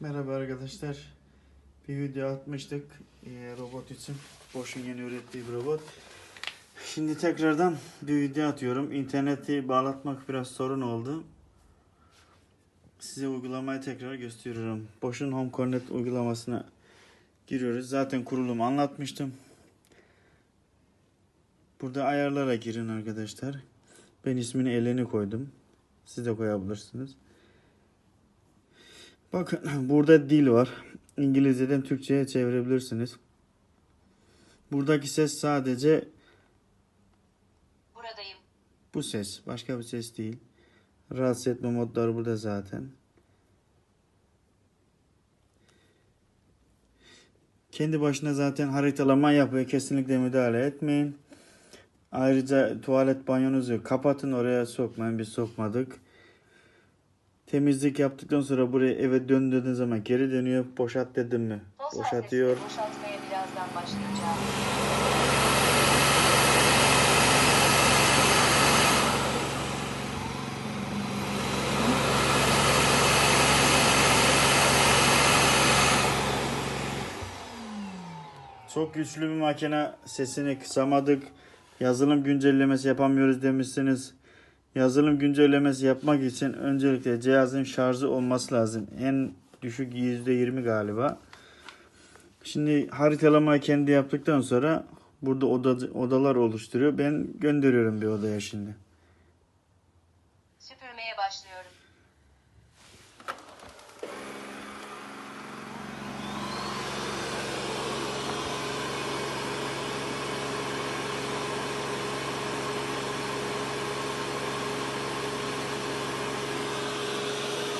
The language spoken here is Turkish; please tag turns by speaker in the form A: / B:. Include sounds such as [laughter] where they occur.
A: Merhaba arkadaşlar. Bir video atmıştık eee, robot için. Boş'un yeni ürettiği bir robot. Şimdi tekrardan bir video atıyorum. İnterneti bağlatmak biraz sorun oldu. Size uygulamayı tekrar gösteriyorum. Boş'un Home Connect uygulamasına giriyoruz. Zaten kurulumu anlatmıştım. Burada ayarlara girin arkadaşlar. Ben ismini Eleni koydum. Siz de koyabilirsiniz. Bakın [clears throat] burada dil var. İngilizceden Türkçe'ye çevirebilirsiniz. Buradaki ses sadece
B: Buradayım.
A: bu ses. Başka bir ses değil. Rahatsız etme modları burada zaten. Kendi başına zaten haritalama yapıyor. Kesinlikle müdahale etmeyin. Ayrıca tuvalet banyonuzu kapatın. Oraya sokmayın. Biz sokmadık. Temizlik yaptıktan sonra buraya eve döndüğünüz zaman geri dönüyor. Boşalt dedim mi?
B: Haznesi boşaltmaya birazdan başlayacağım.
A: Çok güçlü bir makine. Sesini kısamadık. Yazılım güncellemesi yapamıyoruz demişsiniz. Yazılım güncellemesi yapmak için öncelikle cihazın şarjı olması lazım. En düşük %20 galiba. Şimdi haritalamayı kendi yaptıktan sonra burada oda, odalar oluşturuyor. Ben gönderiyorum bir odaya şimdi. Süpürmeye başlıyorum.